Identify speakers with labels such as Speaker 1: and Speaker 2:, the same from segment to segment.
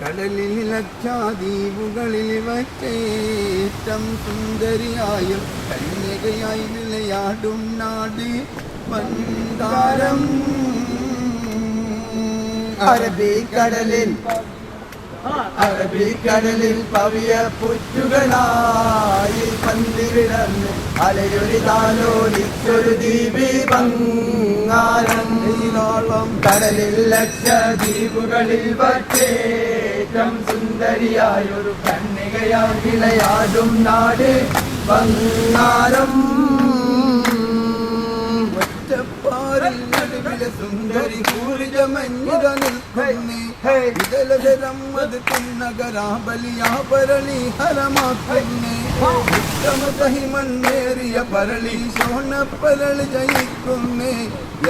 Speaker 1: കടലിൽ ലക്ഷാദ്വീപുകളിൽ വച്ചേറ്റം സുന്ദരിയായും കന്യകയായി വിളയാടും നാട് മന്ദാരം.
Speaker 2: അറബിക്കടലിൽ അറബിക്കടലിൽ പവിയ പുറ്റുകളായി പന്തിരിടന്ന് അലയൊരു താലോലിച്ചൊരു ദീപി ബംഗാരം
Speaker 1: നീലോളം
Speaker 2: കടലിൽ ലക്ഷദ്വീപുകളിൽ വച്ചേറ്റം സുന്ദരിയായൊരു കന്യകയാൽ വിളയാടും നാട് ബംഗാരം
Speaker 1: സുന്ദരി കൂരിജമഞ്ഞിത നിൽക്കുന്നേ വിതലതരം അത് തിന്നകരാബലിയാപരളി ഹരമാക്കുന്നേ ഉത്തമസഹിമണ്ണേറിയ പരളി ശോണപ്പരളി ജയിക്കുന്നേ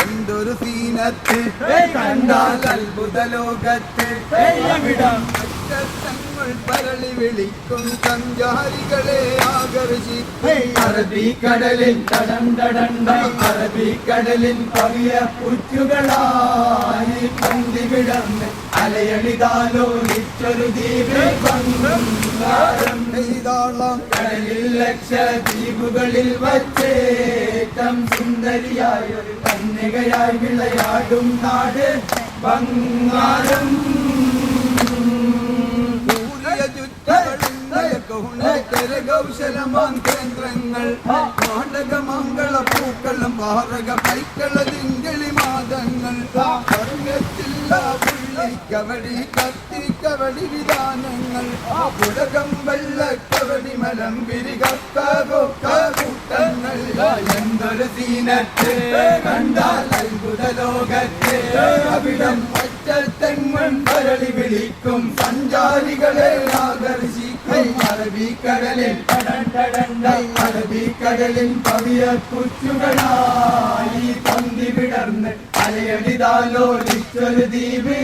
Speaker 1: എന്തൊരു സീനത്ത് കണ്ടാൽ അത്ഭുത ലോകത്ത് അവിടം ഒറ്റത്തങ്ങൾ പരളി വിളിക്കും സഞ്ചാരികളെ ആകർഷിക്കും.
Speaker 2: അറബിക്കടലിൽ തടം തടണ്ട അറബിക്കടലിൽ പവിയ പുറ്റുകളായി പന്തി വിടർന്ന് നിറ്റൊരു ദ്വീപ് ബംഗാരം കടലിൽ ലക്ഷ ദ്വീപുകളിൽ വച്ചേറ്റം സുന്ദരിയായൊരു കന്യകയായി വിളയാടും നാട്. ബംഗാരം
Speaker 1: കൗശലമാൻ കേന്ദ്രങ്ങൾ നാടകമംഗള പൂക്കളം പാറക പൈക്കള തിങ്കളി മാതങ്ങൾ. കവടി കത്തിക്കവടി വിധാനങ്ങൾ. പുടകം വെള്ളക്കവടി മലമ്പിരി കത്ത കൊക്ക കൂട്ടങ്ങൾ. എന്തൊരു സീനത്തെ കണ്ടാൽ അത്ഭുത ലോകത്തെ. അവിടം ഒറ്റത്തെങ്ങും പരളി വിളിക്കും. സഞ്ചാരികളെ ആകർഷിക്കും അറബിക്കടലിൽ അറബിക്കടലിൽ പവിയ കുച്ചുകളായി പന്തി വിടർന്ന് അലയടിതാലോ അലയടിതാലോലിച്ചൊരു ദ്വീപ്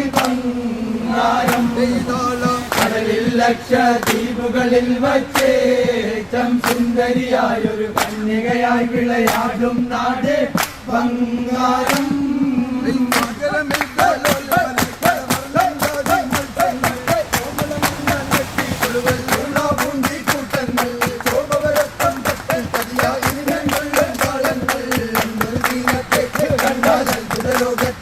Speaker 1: കടലിൽ ലക്ഷദ്വീപുകളിൽ വച്ചേറ്റം സുന്ദരിയായൊരു കന്യകയായി വിളയാടും നാട് ബംഗാരം